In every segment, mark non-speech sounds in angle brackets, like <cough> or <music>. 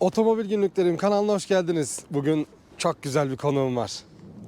Otomobil Günlüklerim kanalına hoş geldiniz. Bugün çok güzel bir konuğum var.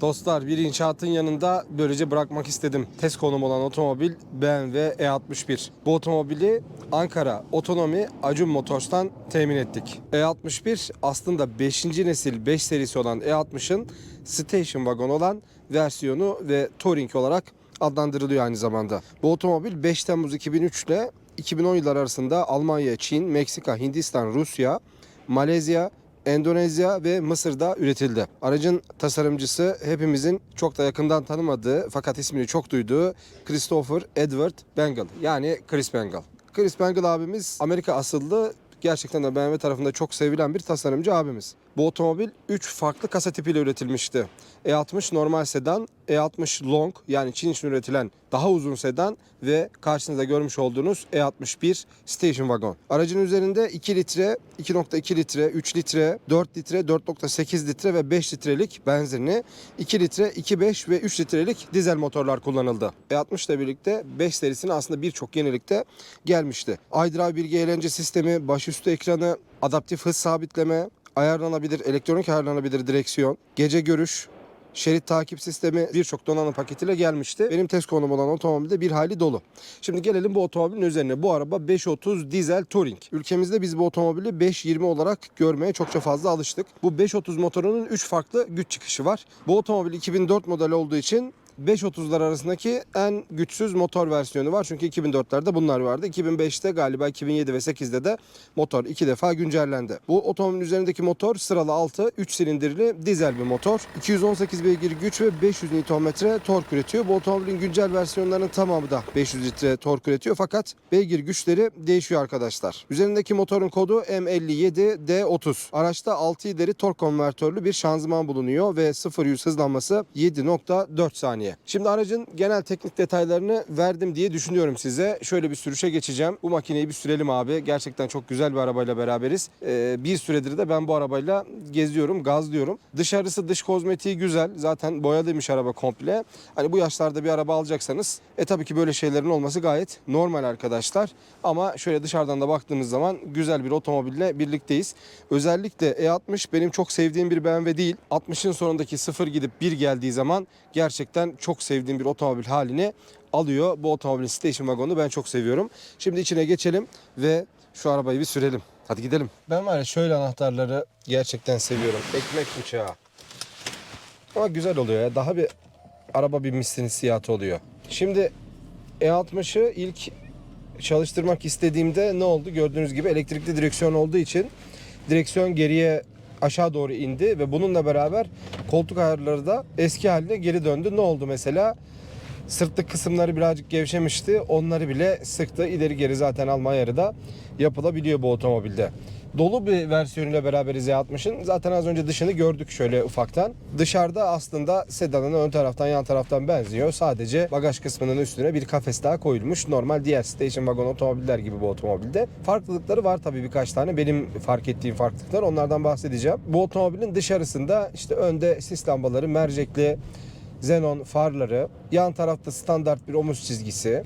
Dostlar bir inşaatın yanında böylece bırakmak istedim. Test konum olan otomobil BMW E61. Bu otomobili Ankara Otonomi Acun Motors'tan temin ettik. E61 aslında 5. nesil 5 serisi olan E60'ın station wagon olan versiyonu ve touring olarak adlandırılıyor aynı zamanda. Bu otomobil 5 Temmuz 2003 ile 2010 yılları arasında Almanya, Çin, Meksika, Hindistan, Rusya, Malezya, Endonezya ve Mısır'da üretildi. Aracın tasarımcısı hepimizin çok da yakından tanımadığı fakat ismini çok duyduğu Christopher Edward Bengal yani Chris Bengal. Chris Bengal abimiz Amerika asıllı gerçekten de BMW tarafında çok sevilen bir tasarımcı abimiz. Bu otomobil 3 farklı kasa tipiyle üretilmişti. E60 normal sedan, E60 long yani Çin için üretilen daha uzun sedan ve karşınızda görmüş olduğunuz E61 station wagon. Aracın üzerinde 2 litre, 2.2 litre, 3 litre, 4 litre, 4.8 litre ve 5 litrelik benzinli, 2 litre, 2.5 ve 3 litrelik dizel motorlar kullanıldı. E60 ile birlikte 5 serisine aslında birçok yenilikte gelmişti. iDrive bilgi eğlence sistemi, başüstü ekranı, adaptif hız sabitleme, ayarlanabilir, elektronik ayarlanabilir direksiyon, gece görüş, şerit takip sistemi birçok donanım paketiyle gelmişti. Benim test konum olan otomobilde bir hayli dolu. Şimdi gelelim bu otomobilin üzerine. Bu araba 530 dizel Touring. Ülkemizde biz bu otomobili 520 olarak görmeye çokça fazla alıştık. Bu 530 motorunun 3 farklı güç çıkışı var. Bu otomobil 2004 model olduğu için 530'lar arasındaki en güçsüz motor versiyonu var. Çünkü 2004'lerde bunlar vardı. 2005'te galiba 2007 ve 8'de de motor iki defa güncellendi. Bu otomobilin üzerindeki motor sıralı 6 3 silindirli dizel bir motor. 218 beygir güç ve 500 Nm tork üretiyor. Bu otomobilin güncel versiyonlarının tamamı da 500 litre tork üretiyor fakat beygir güçleri değişiyor arkadaşlar. Üzerindeki motorun kodu M57D30. Araçta 6 ileri tork konvertörlü bir şanzıman bulunuyor ve 0-100 hızlanması 7.4 saniye. Şimdi aracın genel teknik detaylarını verdim diye düşünüyorum size. Şöyle bir sürüşe geçeceğim. Bu makineyi bir sürelim abi. Gerçekten çok güzel bir arabayla beraberiz. Ee, bir süredir de ben bu arabayla geziyorum, gazlıyorum. Dışarısı dış kozmetiği güzel. Zaten boyalıymış araba komple. Hani bu yaşlarda bir araba alacaksanız e tabii ki böyle şeylerin olması gayet normal arkadaşlar. Ama şöyle dışarıdan da baktığımız zaman güzel bir otomobille birlikteyiz. Özellikle E60 benim çok sevdiğim bir BMW değil. 60'ın sonundaki sıfır gidip bir geldiği zaman gerçekten çok sevdiğim bir otomobil halini alıyor. Bu otomobilin station wagonu ben çok seviyorum. Şimdi içine geçelim ve şu arabayı bir sürelim. Hadi gidelim. Ben var ya şöyle anahtarları gerçekten seviyorum. Ekmek bıçağı. Ama güzel oluyor ya. Daha bir araba binmişsin hissiyatı oluyor. Şimdi E60'ı ilk çalıştırmak istediğimde ne oldu? Gördüğünüz gibi elektrikli direksiyon olduğu için direksiyon geriye aşağı doğru indi ve bununla beraber koltuk ayarları da eski haline geri döndü. Ne oldu mesela? Sırtlık kısımları birazcık gevşemişti. Onları bile sıktı. İleri geri zaten alma ayarı da yapılabiliyor bu otomobilde. Dolu bir versiyonuyla beraber Z60'ın zaten az önce dışını gördük şöyle ufaktan. Dışarıda aslında sedanın ön taraftan yan taraftan benziyor. Sadece bagaj kısmının üstüne bir kafes daha koyulmuş. Normal diğer station wagon otomobiller gibi bu otomobilde. Farklılıkları var tabii birkaç tane. Benim fark ettiğim farklılıklar onlardan bahsedeceğim. Bu otomobilin dışarısında işte önde sis lambaları, mercekli xenon farları, yan tarafta standart bir omuz çizgisi.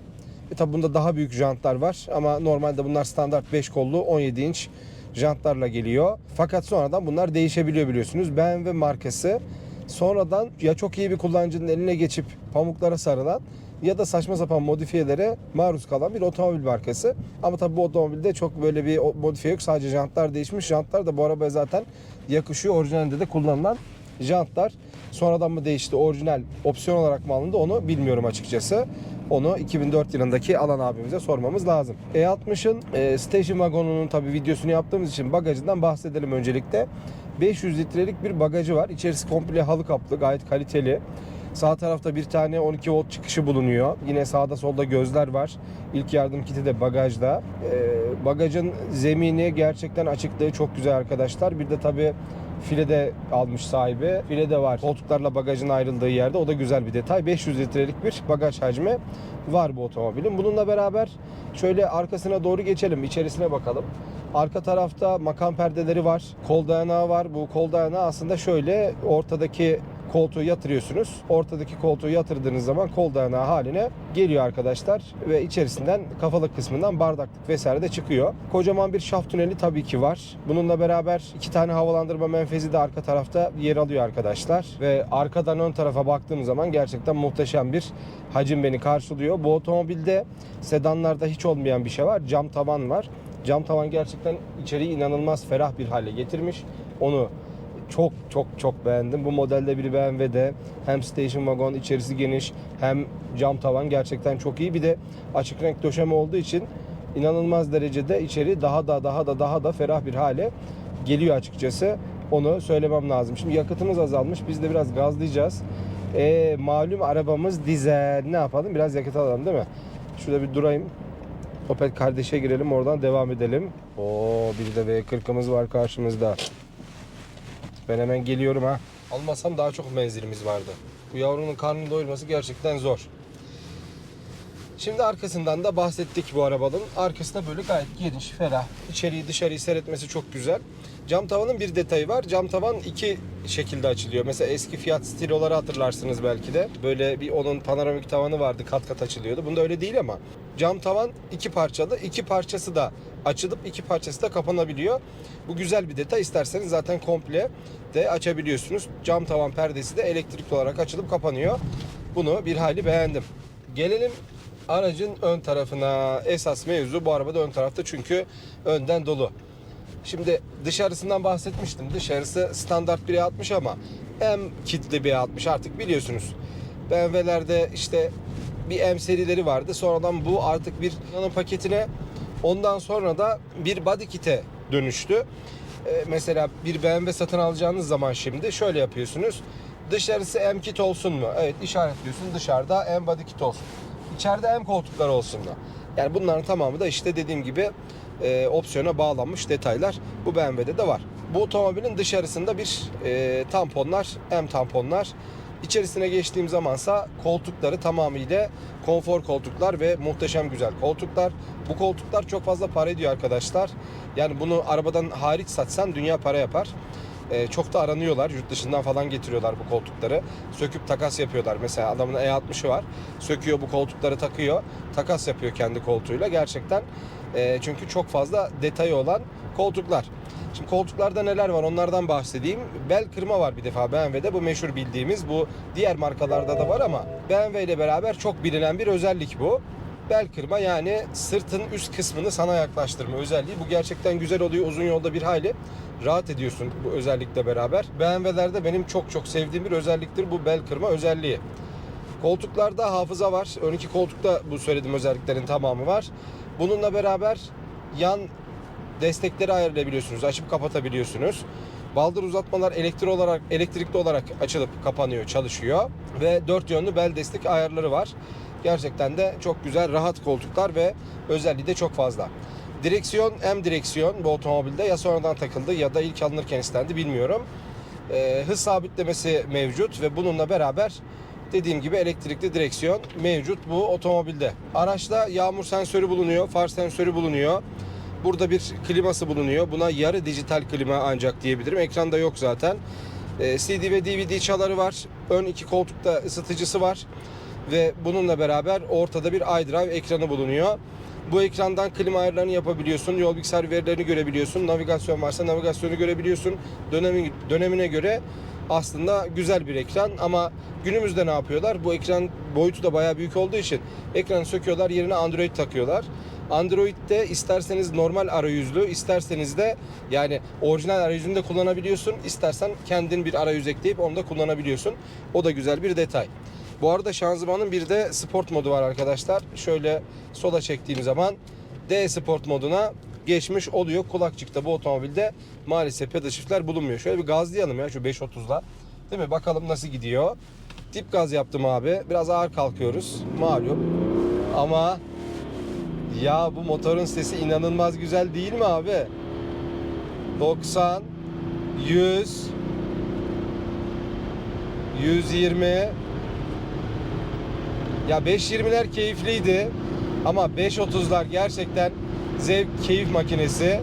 E tabi bunda daha büyük jantlar var ama normalde bunlar standart 5 kollu 17 inç jantlarla geliyor. Fakat sonradan bunlar değişebiliyor biliyorsunuz. BMW markası sonradan ya çok iyi bir kullanıcının eline geçip pamuklara sarılan ya da saçma sapan modifiyelere maruz kalan bir otomobil markası. Ama tabii bu otomobilde çok böyle bir modifiye yok. Sadece jantlar değişmiş. Jantlar da bu arabaya zaten yakışıyor. Orijinalinde de kullanılan jantlar. Sonradan mı değişti, orijinal opsiyon olarak mı alındı onu bilmiyorum açıkçası. Onu 2004 yılındaki alan abimize sormamız lazım. E60'ın e, station wagonunun tabi videosunu yaptığımız için bagajından bahsedelim öncelikle. 500 litrelik bir bagajı var. İçerisi komple halı kaplı, gayet kaliteli. Sağ tarafta bir tane 12 volt çıkışı bulunuyor. Yine sağda solda gözler var. İlk yardım kiti de bagajda. Ee, bagajın zemini gerçekten açıklığı çok güzel arkadaşlar. Bir de tabi file de almış sahibi. File de var. Koltuklarla bagajın ayrıldığı yerde. O da güzel bir detay. 500 litrelik bir bagaj hacmi var bu otomobilin. Bununla beraber şöyle arkasına doğru geçelim. içerisine bakalım. Arka tarafta makam perdeleri var. Kol dayanağı var. Bu kol dayanağı aslında şöyle ortadaki koltuğu yatırıyorsunuz. Ortadaki koltuğu yatırdığınız zaman kol dayanağı haline geliyor arkadaşlar. Ve içerisinden kafalık kısmından bardaklık vesaire de çıkıyor. Kocaman bir şaft tüneli tabii ki var. Bununla beraber iki tane havalandırma menfezi de arka tarafta yer alıyor arkadaşlar. Ve arkadan ön tarafa baktığım zaman gerçekten muhteşem bir hacim beni karşılıyor. Bu otomobilde sedanlarda hiç olmayan bir şey var. Cam tavan var. Cam tavan gerçekten içeriği inanılmaz ferah bir hale getirmiş. Onu çok çok çok beğendim. Bu modelde bir BMW'de hem station wagon içerisi geniş hem cam tavan gerçekten çok iyi. Bir de açık renk döşeme olduğu için inanılmaz derecede içeri daha da daha da daha da ferah bir hale geliyor açıkçası. Onu söylemem lazım. Şimdi yakıtımız azalmış. Biz de biraz gazlayacağız. E, malum arabamız dizel. Ne yapalım? Biraz yakıt alalım değil mi? Şurada bir durayım. Opel kardeşe girelim oradan devam edelim. Oo bir de V40'ımız var karşımızda. Ben hemen geliyorum ha. Almasam daha çok menzilimiz vardı. Bu yavrunun karnını doyurması gerçekten zor. Şimdi arkasından da bahsettik bu arabanın. Arkası da böyle gayet geniş, ferah. İçeriği dışarıyı seyretmesi çok güzel. Cam tavanın bir detayı var. Cam tavan iki şekilde açılıyor. Mesela eski Fiat Stilo'ları hatırlarsınız belki de. Böyle bir onun panoramik tavanı vardı. Kat kat açılıyordu. Bunda öyle değil ama. Cam tavan iki parçalı. iki parçası da açılıp iki parçası da kapanabiliyor. Bu güzel bir detay. İsterseniz zaten komple de açabiliyorsunuz. Cam tavan perdesi de elektrikli olarak açılıp kapanıyor. Bunu bir hayli beğendim. Gelelim aracın ön tarafına. Esas mevzu bu arabada ön tarafta çünkü önden dolu. Şimdi dışarısından bahsetmiştim. Dışarısı standart bir E60 ama M kitli bir E60 artık biliyorsunuz. BMW'lerde işte bir M serileri vardı. Sonradan bu artık bir yanın paketine ondan sonra da bir body kit'e dönüştü. Ee, mesela bir BMW satın alacağınız zaman şimdi şöyle yapıyorsunuz. Dışarısı M kit olsun mu? Evet işaretliyorsun. Dışarıda M body kit olsun. İçeride M koltuklar olsun mu? Yani bunların tamamı da işte dediğim gibi e, opsiyona bağlanmış detaylar bu BMW'de de var. Bu otomobilin dışarısında bir e, tamponlar, M tamponlar. İçerisine geçtiğim zamansa koltukları tamamıyla konfor koltuklar ve muhteşem güzel koltuklar. Bu koltuklar çok fazla para ediyor arkadaşlar. Yani bunu arabadan hariç satsan dünya para yapar. Ee, çok da aranıyorlar. Yurt dışından falan getiriyorlar bu koltukları. Söküp takas yapıyorlar. Mesela adamın E60'ı var. Söküyor bu koltukları takıyor. Takas yapıyor kendi koltuğuyla. Gerçekten e, çünkü çok fazla detayı olan koltuklar. Şimdi koltuklarda neler var onlardan bahsedeyim. Bel kırma var bir defa BMW'de. Bu meşhur bildiğimiz. Bu diğer markalarda da var ama BMW ile beraber çok bilinen bir özellik bu. Bel kırma yani sırtın üst kısmını sana yaklaştırma özelliği. Bu gerçekten güzel oluyor. Uzun yolda bir hayli rahat ediyorsun bu özellikle beraber. BMW'lerde benim çok çok sevdiğim bir özelliktir bu bel kırma özelliği. Koltuklarda hafıza var. Ön iki koltukta bu söylediğim özelliklerin tamamı var. Bununla beraber yan destekleri ayarlayabiliyorsunuz. Açıp kapatabiliyorsunuz. Baldır uzatmalar elektrik olarak elektrikli olarak açılıp kapanıyor, çalışıyor ve dört yönlü bel destek ayarları var. Gerçekten de çok güzel, rahat koltuklar ve özelliği de çok fazla. Direksiyon M direksiyon bu otomobilde ya sonradan takıldı ya da ilk alınırken istendi bilmiyorum. Ee, hız sabitlemesi mevcut ve bununla beraber dediğim gibi elektrikli direksiyon mevcut bu otomobilde. Araçta yağmur sensörü bulunuyor, far sensörü bulunuyor. Burada bir kliması bulunuyor. Buna yarı dijital klima ancak diyebilirim. Ekranda yok zaten. Ee, CD ve DVD çaları var. Ön iki koltukta ısıtıcısı var. Ve bununla beraber ortada bir iDrive ekranı bulunuyor. Bu ekrandan klima ayarlarını yapabiliyorsun. Yol bilgisayar verilerini görebiliyorsun. Navigasyon varsa navigasyonu görebiliyorsun. Dönemi, dönemine göre aslında güzel bir ekran ama günümüzde ne yapıyorlar? Bu ekran boyutu da bayağı büyük olduğu için ekranı söküyorlar yerine Android takıyorlar. Android'de isterseniz normal arayüzlü, isterseniz de yani orijinal arayüzünü de kullanabiliyorsun. İstersen kendin bir arayüz ekleyip onu da kullanabiliyorsun. O da güzel bir detay. Bu arada şanzımanın bir de sport modu var arkadaşlar. Şöyle sola çektiğim zaman D sport moduna geçmiş oluyor. Kulakçıkta bu otomobilde maalesef pedal shift'ler bulunmuyor. Şöyle bir gazlayalım ya şu 5.30'la. Değil mi? Bakalım nasıl gidiyor. Dip gaz yaptım abi. Biraz ağır kalkıyoruz. Malum. Ama ya bu motorun sesi inanılmaz güzel değil mi abi? 90 100 120 ya 5.20'ler keyifliydi ama 5.30'lar gerçekten zevk keyif makinesi.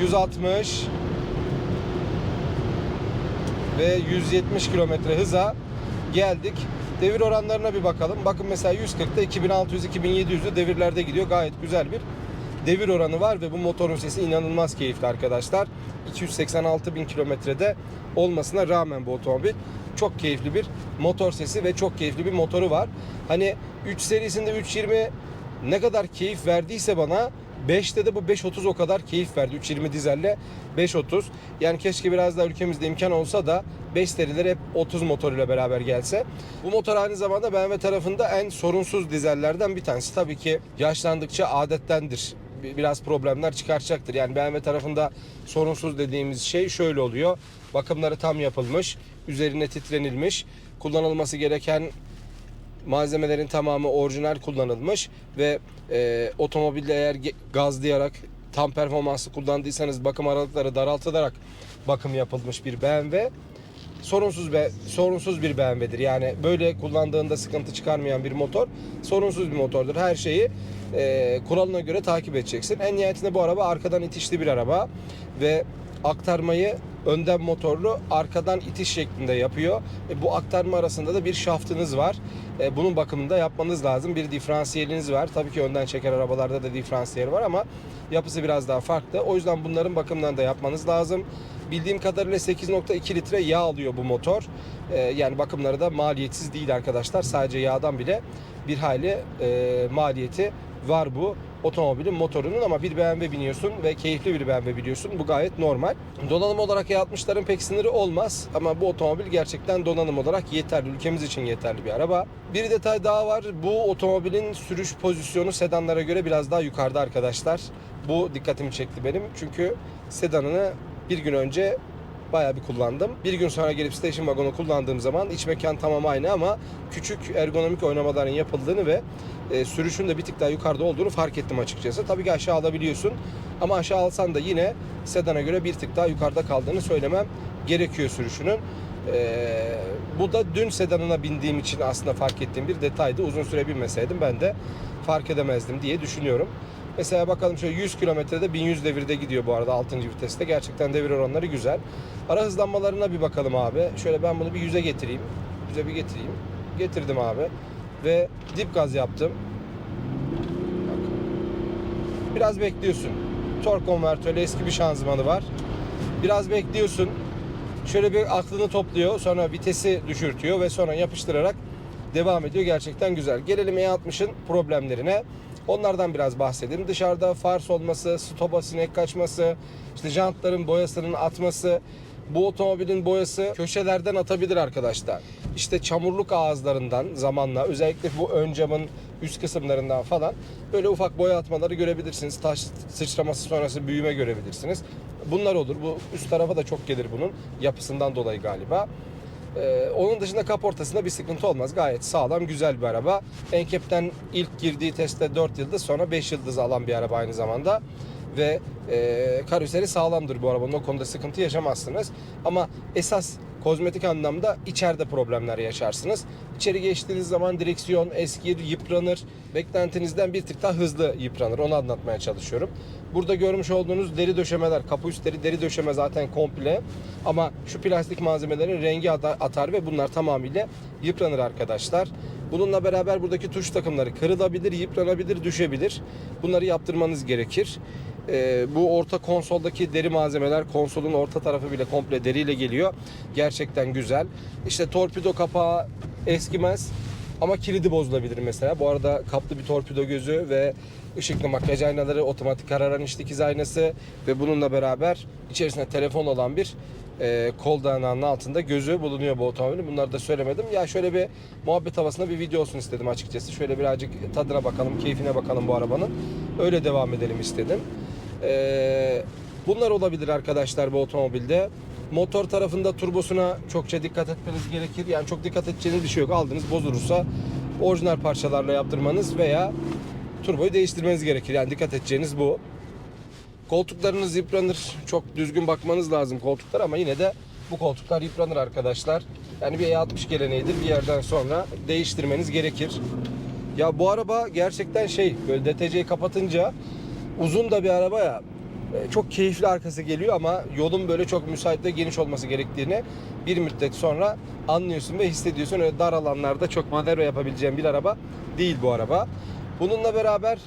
160 ve 170 kilometre hıza geldik. Devir oranlarına bir bakalım. Bakın mesela 140'ta 2600-2700'lü devirlerde gidiyor. Gayet güzel bir devir oranı var ve bu motorun sesi inanılmaz keyifli arkadaşlar. 286 bin kilometrede olmasına rağmen bu otomobil çok keyifli bir motor sesi ve çok keyifli bir motoru var. Hani 3 serisinde 320 ne kadar keyif verdiyse bana 5'te de bu 530 o kadar keyif verdi. 320 dizelle 530. Yani keşke biraz daha ülkemizde imkan olsa da 5 seriler hep 30 motoruyla beraber gelse. Bu motor aynı zamanda BMW tarafında en sorunsuz dizellerden bir tanesi. Tabii ki yaşlandıkça adettendir. Bir- Biraz problemler çıkartacaktır. Yani BMW tarafında sorunsuz dediğimiz şey şöyle oluyor. Bakımları tam yapılmış, üzerine titrenilmiş, kullanılması gereken malzemelerin tamamı orijinal kullanılmış ve e, otomobilde eğer gazlayarak tam performanslı kullandıysanız bakım aralıkları daraltılarak bakım yapılmış bir BMW sorunsuz be, sorunsuz bir BMW'dir. Yani böyle kullandığında sıkıntı çıkarmayan bir motor sorunsuz bir motordur. Her şeyi e, kuralına göre takip edeceksin. En nihayetinde bu araba arkadan itişli bir araba ve aktarmayı önden motorlu arkadan itiş şeklinde yapıyor. E, bu aktarma arasında da bir şaftınız var. E, bunun bakımını da yapmanız lazım. Bir diferansiyeliniz var. Tabii ki önden çeker arabalarda da diferansiyel var ama yapısı biraz daha farklı. O yüzden bunların bakımlarını da yapmanız lazım. Bildiğim kadarıyla 8.2 litre yağ alıyor bu motor. E, yani bakımları da maliyetsiz değil arkadaşlar. Sadece yağdan bile bir hayli e, maliyeti var bu otomobilin motorunun ama bir BMW biniyorsun ve keyifli bir BMW biliyorsun. Bu gayet normal. Donanım olarak E60'ların pek sınırı olmaz ama bu otomobil gerçekten donanım olarak yeterli. Ülkemiz için yeterli bir araba. Bir detay daha var. Bu otomobilin sürüş pozisyonu sedanlara göre biraz daha yukarıda arkadaşlar. Bu dikkatimi çekti benim. Çünkü sedanını bir gün önce bayağı bir kullandım. Bir gün sonra gelip station wagonu kullandığım zaman iç mekan tamam aynı ama küçük ergonomik oynamaların yapıldığını ve e, sürüşün de bir tık daha yukarıda olduğunu fark ettim açıkçası. Tabii ki aşağı alabiliyorsun ama aşağı alsan da yine sedana göre bir tık daha yukarıda kaldığını söylemem gerekiyor sürüşünün. E, bu da dün sedanına bindiğim için aslında fark ettiğim bir detaydı. Uzun süre binmeseydim ben de fark edemezdim diye düşünüyorum. Mesela bakalım şöyle 100 kilometrede 1100 devirde gidiyor bu arada 6. viteste. Gerçekten devir oranları güzel. Ara hızlanmalarına bir bakalım abi. Şöyle ben bunu bir 100'e getireyim. 100'e bir getireyim. Getirdim abi. Ve dip gaz yaptım. Bak. Biraz bekliyorsun. Tork konvertörü eski bir şanzımanı var. Biraz bekliyorsun. Şöyle bir aklını topluyor. Sonra vitesi düşürtüyor ve sonra yapıştırarak devam ediyor. Gerçekten güzel. Gelelim E60'ın problemlerine. Onlardan biraz bahsedelim. Dışarıda fars olması, stopa sinek kaçması, işte jantların boyasının atması, bu otomobilin boyası köşelerden atabilir arkadaşlar. İşte çamurluk ağızlarından zamanla özellikle bu ön camın üst kısımlarından falan böyle ufak boya atmaları görebilirsiniz. Taş sıçraması sonrası büyüme görebilirsiniz. Bunlar olur. Bu üst tarafa da çok gelir bunun yapısından dolayı galiba. Ee, onun dışında kaportasında bir sıkıntı olmaz. Gayet sağlam, güzel bir araba. Enkep'ten ilk girdiği testte 4 yıldız sonra 5 yıldız alan bir araba aynı zamanda. Ve e, karoseri sağlamdır bu arabanın. O konuda sıkıntı yaşamazsınız. Ama esas kozmetik anlamda içeride problemler yaşarsınız. İçeri geçtiğiniz zaman direksiyon eskir, yıpranır. Beklentinizden bir tık daha hızlı yıpranır. Onu anlatmaya çalışıyorum. Burada görmüş olduğunuz deri döşemeler, kapı üstleri deri döşeme zaten komple. Ama şu plastik malzemelerin rengi ata- atar ve bunlar tamamıyla yıpranır arkadaşlar. Bununla beraber buradaki tuş takımları kırılabilir, yıpranabilir, düşebilir. Bunları yaptırmanız gerekir. Ee, bu orta konsoldaki deri malzemeler konsolun orta tarafı bile komple deriyle geliyor. Gerçekten güzel. İşte torpido kapağı eskimez ama kilidi bozulabilir mesela. Bu arada kaplı bir torpido gözü ve ışıklı makyaj aynaları, otomatik kararan iç dikiz aynası ve bununla beraber içerisinde telefon olan bir e, kol dayanağının altında gözü bulunuyor bu otomobilin. Bunları da söylemedim. Ya şöyle bir muhabbet havasında bir video olsun istedim açıkçası. Şöyle birazcık tadına bakalım, keyfine bakalım bu arabanın. Öyle devam edelim istedim. Ee, bunlar olabilir arkadaşlar bu otomobilde. Motor tarafında turbosuna çokça dikkat etmeniz gerekir. Yani çok dikkat edeceğiniz bir şey yok. Aldınız bozulursa orijinal parçalarla yaptırmanız veya turboyu değiştirmeniz gerekir. Yani dikkat edeceğiniz bu. Koltuklarınız yıpranır. Çok düzgün bakmanız lazım koltuklar ama yine de bu koltuklar yıpranır arkadaşlar. Yani bir E60 geleneğidir. Bir yerden sonra değiştirmeniz gerekir. Ya bu araba gerçekten şey böyle DTC'yi kapatınca uzun da bir araba ya E, Çok keyifli arkası geliyor ama yolun böyle çok müsait ve geniş olması gerektiğini bir müddet sonra anlıyorsun ve hissediyorsun. Öyle dar alanlarda çok manevra yapabileceğin bir araba değil bu araba. Bununla beraber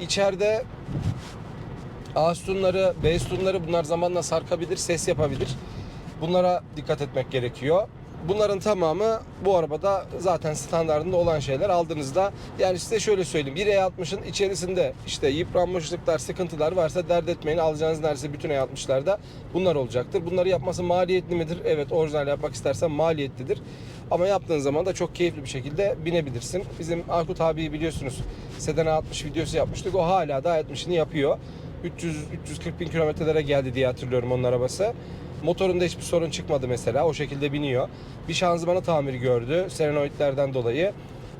içeride A sütunları, B sütunları bunlar zamanla sarkabilir, ses yapabilir. Bunlara dikkat etmek gerekiyor. Bunların tamamı bu arabada zaten standartında olan şeyler aldığınızda yani size şöyle söyleyeyim 1 E60'ın içerisinde işte yıpranmışlıklar, sıkıntılar varsa dert etmeyin alacağınız neredeyse bütün E60'larda bunlar olacaktır. Bunları yapması maliyetli midir? Evet orijinal yapmak istersen maliyetlidir. Ama yaptığın zaman da çok keyifli bir şekilde binebilirsin. Bizim Aykut abiyi biliyorsunuz Sedan A60 videosu yapmıştık. O hala da A60'ını yapıyor. 300-340 bin kilometrelere geldi diye hatırlıyorum onun arabası. Motorunda hiçbir sorun çıkmadı mesela. O şekilde biniyor. Bir şanzımanı tamiri gördü. Selenoidlerden dolayı.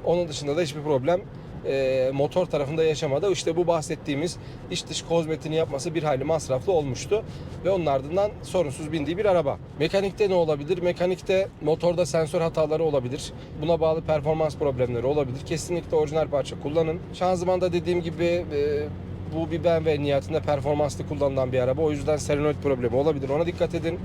Onun dışında da hiçbir problem e, motor tarafında yaşamadı. İşte bu bahsettiğimiz iç dış kozmetini yapması bir hayli masraflı olmuştu. Ve onun ardından sorunsuz bindiği bir araba. Mekanikte ne olabilir? Mekanikte motorda sensör hataları olabilir. Buna bağlı performans problemleri olabilir. Kesinlikle orijinal parça kullanın. Şanzımanda dediğim gibi e, bu bir BMW niyetinde performanslı kullanılan bir araba. O yüzden selenoid problemi olabilir. Ona dikkat edin.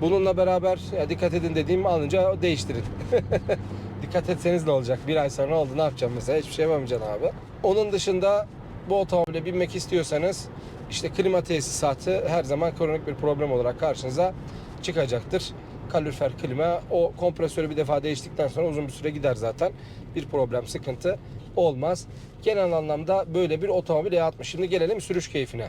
Bununla beraber dikkat edin dediğim alınca değiştirin. <laughs> dikkat etseniz ne olacak? Bir ay sonra oldu ne yapacağım mesela? Hiçbir şey yapamayacaksın abi. Onun dışında bu otomobile binmek istiyorsanız işte klima tesisatı her zaman kronik bir problem olarak karşınıza çıkacaktır. Kalorifer klima o kompresörü bir defa değiştikten sonra uzun bir süre gider zaten. Bir problem, sıkıntı olmaz. Genel anlamda böyle bir otomobil E60. Şimdi gelelim sürüş keyfine.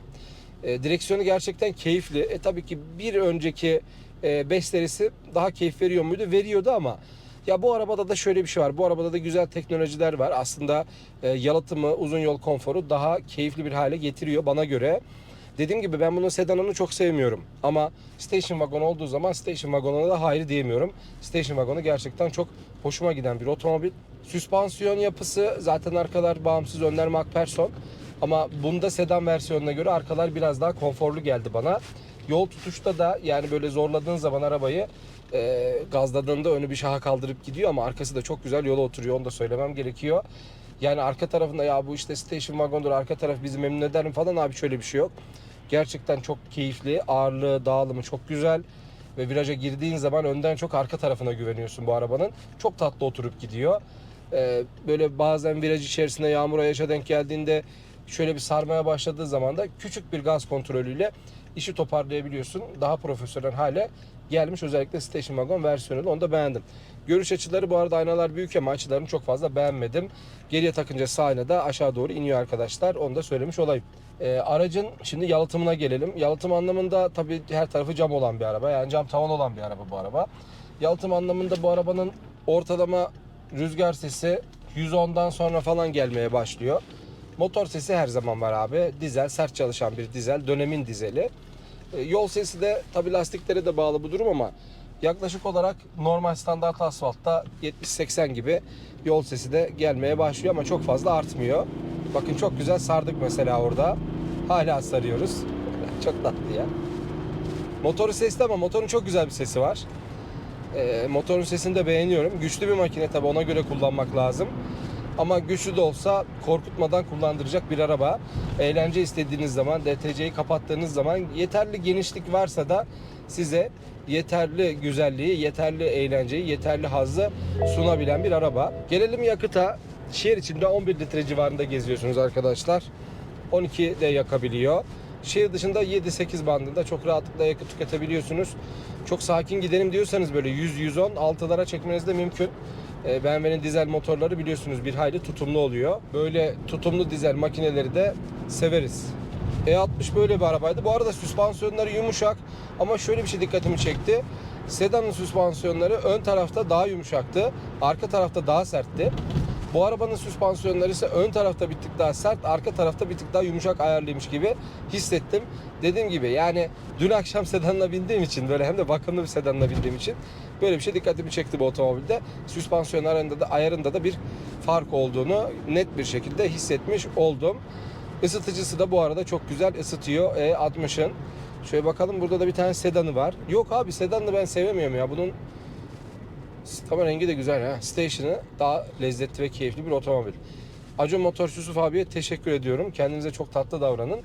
E, direksiyonu gerçekten keyifli. E tabii ki bir önceki 5 serisi daha keyif veriyor muydu? Veriyordu ama ya bu arabada da şöyle bir şey var. Bu arabada da güzel teknolojiler var. Aslında e, yalıtımı, uzun yol konforu daha keyifli bir hale getiriyor bana göre. Dediğim gibi ben bunun sedanını çok sevmiyorum. Ama station wagon olduğu zaman station wagonuna da hayır diyemiyorum. Station wagonu gerçekten çok hoşuma giden bir otomobil. Süspansiyon yapısı zaten arkalar bağımsız önler MacPherson. Ama bunda sedan versiyonuna göre arkalar biraz daha konforlu geldi bana. Yol tutuşta da yani böyle zorladığın zaman arabayı e, gazladığında önü bir şaha kaldırıp gidiyor ama arkası da çok güzel yola oturuyor onu da söylemem gerekiyor. Yani arka tarafında ya bu işte station wagondur arka taraf bizi memnun eder mi falan abi şöyle bir şey yok. Gerçekten çok keyifli ağırlığı dağılımı çok güzel ve viraja girdiğin zaman önden çok arka tarafına güveniyorsun bu arabanın. Çok tatlı oturup gidiyor. Ee, böyle bazen viraj içerisinde yağmura yaşa denk geldiğinde şöyle bir sarmaya başladığı zaman da küçük bir gaz kontrolüyle işi toparlayabiliyorsun. Daha profesyonel hale gelmiş özellikle Station Wagon versiyonuyla onu da beğendim. Görüş açıları bu arada aynalar büyük ama açılarını çok fazla beğenmedim. Geriye takınca sağ ayna da aşağı doğru iniyor arkadaşlar. Onu da söylemiş olayım. Ee, aracın şimdi yalıtımına gelelim. Yalıtım anlamında tabii her tarafı cam olan bir araba. Yani cam tavan olan bir araba bu araba. Yalıtım anlamında bu arabanın ortalama rüzgar sesi 110'dan sonra falan gelmeye başlıyor. Motor sesi her zaman var abi. Dizel, sert çalışan bir dizel. Dönemin dizeli. E, Yol sesi de tabi lastiklere de bağlı bu durum ama yaklaşık olarak normal standart asfaltta 70-80 gibi yol sesi de gelmeye başlıyor ama çok fazla artmıyor. Bakın çok güzel sardık mesela orada. Hala sarıyoruz. <laughs> çok tatlı ya. Motoru sesli ama motorun çok güzel bir sesi var. E, motorun sesini de beğeniyorum. Güçlü bir makine tabi ona göre kullanmak lazım. Ama güçlü de olsa korkutmadan kullandıracak bir araba. Eğlence istediğiniz zaman, DTC'yi kapattığınız zaman yeterli genişlik varsa da size yeterli güzelliği, yeterli eğlenceyi, yeterli hazzı sunabilen bir araba. Gelelim yakıta. Şehir içinde 11 litre civarında geziyorsunuz arkadaşlar. 12 de yakabiliyor. Şehir dışında 7-8 bandında çok rahatlıkla yakıt tüketebiliyorsunuz. Çok sakin gidelim diyorsanız böyle 100-110 altılara çekmeniz de mümkün. E, BMW'nin dizel motorları biliyorsunuz bir hayli tutumlu oluyor. Böyle tutumlu dizel makineleri de severiz. E60 böyle bir arabaydı. Bu arada süspansiyonları yumuşak ama şöyle bir şey dikkatimi çekti. Sedanın süspansiyonları ön tarafta daha yumuşaktı. Arka tarafta daha sertti. Bu arabanın süspansiyonları ise ön tarafta bir tık daha sert, arka tarafta bir tık daha yumuşak ayarlıymış gibi hissettim. Dediğim gibi yani dün akşam sedanla bindiğim için böyle hem de bakımlı bir sedanla bindiğim için böyle bir şey dikkatimi çekti bu otomobilde. Süspansiyon arasında da ayarında da bir fark olduğunu net bir şekilde hissetmiş oldum. Isıtıcısı da bu arada çok güzel ısıtıyor E60'ın. Şöyle bakalım burada da bir tane sedanı var. Yok abi sedanını ben sevemiyorum ya. Bunun Tamam rengi de güzel ha. Station'ı daha lezzetli ve keyifli bir otomobil. Acun Motorcu Yusuf abiye teşekkür ediyorum. Kendinize çok tatlı davranın.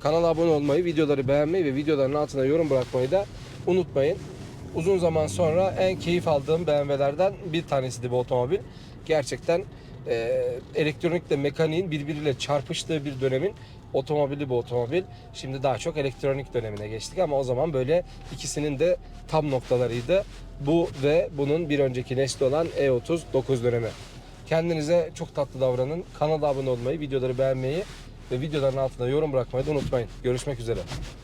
Kanala abone olmayı, videoları beğenmeyi ve videoların altına yorum bırakmayı da unutmayın. Uzun zaman sonra en keyif aldığım BMW'lerden bir tanesiydi bu otomobil. Gerçekten e, elektronikle mekaniğin birbiriyle çarpıştığı bir dönemin otomobili bu otomobil. Şimdi daha çok elektronik dönemine geçtik ama o zaman böyle ikisinin de tam noktalarıydı. Bu ve bunun bir önceki nesli olan E30 9 dönemi. Kendinize çok tatlı davranın. Kanala abone olmayı, videoları beğenmeyi ve videoların altına yorum bırakmayı da unutmayın. Görüşmek üzere.